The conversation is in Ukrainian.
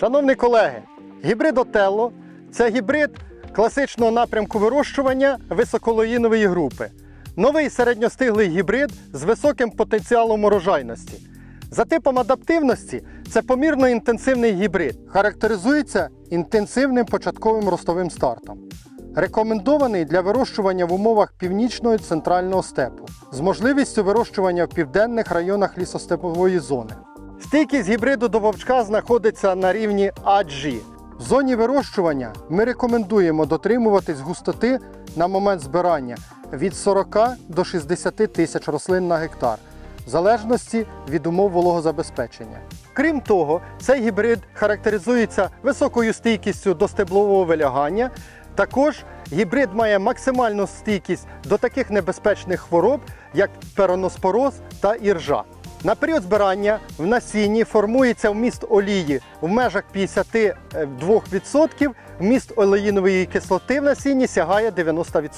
Шановні колеги, гібрид Отелло це гібрид класичного напрямку вирощування високолоїнової групи. Новий середньостиглий гібрид з високим потенціалом урожайності. За типом адаптивності це помірно інтенсивний гібрид, характеризується інтенсивним початковим ростовим стартом. Рекомендований для вирощування в умовах північного і центрального степу з можливістю вирощування в південних районах лісостепової зони. Стійкість гібриду до вовчка знаходиться на рівні AG. В зоні вирощування ми рекомендуємо дотримуватись густоти на момент збирання від 40 до 60 тисяч рослин на гектар, в залежності від умов вологозабезпечення. Крім того, цей гібрид характеризується високою стійкістю до стеблового вилягання. Також гібрид має максимальну стійкість до таких небезпечних хвороб, як пероноспороз та іржа. На період збирання в насінні формується вміст олії в межах 52%, вміст олеїнової кислоти в насінні сягає 90%.